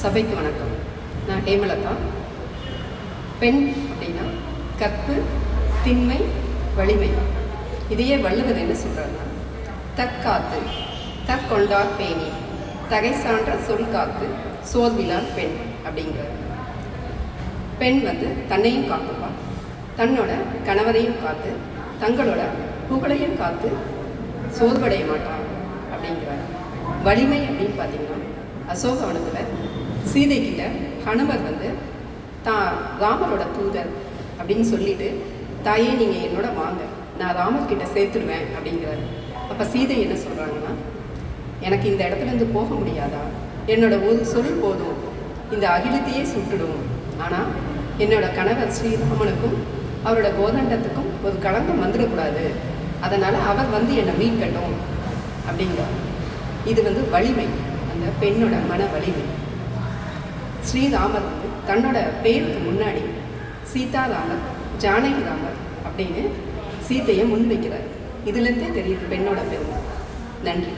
சபைக்கு வணக்கம். நான் ஹேமலதா. பெண் அப்படின்னா கற்பு திண்மை வலிமை. இதையே வள்ளுவர் என்ன சொல்கிறாருன்னா தற்காத்து தற்கொண்டார் பேணி தகை சான்ற சொல் காத்து சோர்விலார் பெண் அப்படிங்கிறார். பெண் வந்து தன்னையும் காத்துப்பா. தன்னோட கணவரையும் காத்து தங்களோட புகழையும் காத்து சோர்வடைய மாட்டான் அப்படிங்கிறார். வலிமை அப்படின்னு பார்த்தீங்கன்னா அசோகவனத்தில் சீதை கிட்ட ஹனுமர் வந்து தான் ராமரோட தூதர் அப்படின்னு சொல்லிட்டு தாயே நீங்கள் என்னோட வாங்க. நான் ராமர் கிட்ட சேர்த்துடுவேன் அப்படிங்கிறாரு. அப்போ சீதை என்ன சொல்கிறாங்கன்னா எனக்கு இந்த இடத்துல இருந்து போக முடியாதா? என்னோட ஒரு சொல் போதும். இந்த அகிலத்தையே சுட்டுடும். ஆனால் என்னோட கணவர் ஸ்ரீராமனுக்கும் அவரோட கோதண்டத்துக்கும் ஒரு களங்கம் வந்துடக்கூடாது. அதனால் அவர் வந்து என்னை மீட்கட்டும் அப்படிங்கிறார். இது வந்து வலிமை. அந்த பெண்ணோட மன வலிமை. ஸ்ரீராமர் வந்து தன்னோட பேருக்கு முன்னாடி சீதாராமர் ஜானகி ராமர் அப்படின்னு சீத்தையை முன்வைக்கிறார். இதுலேருந்தே தெரியுது பெண்ணோட பெருமை. நன்றி.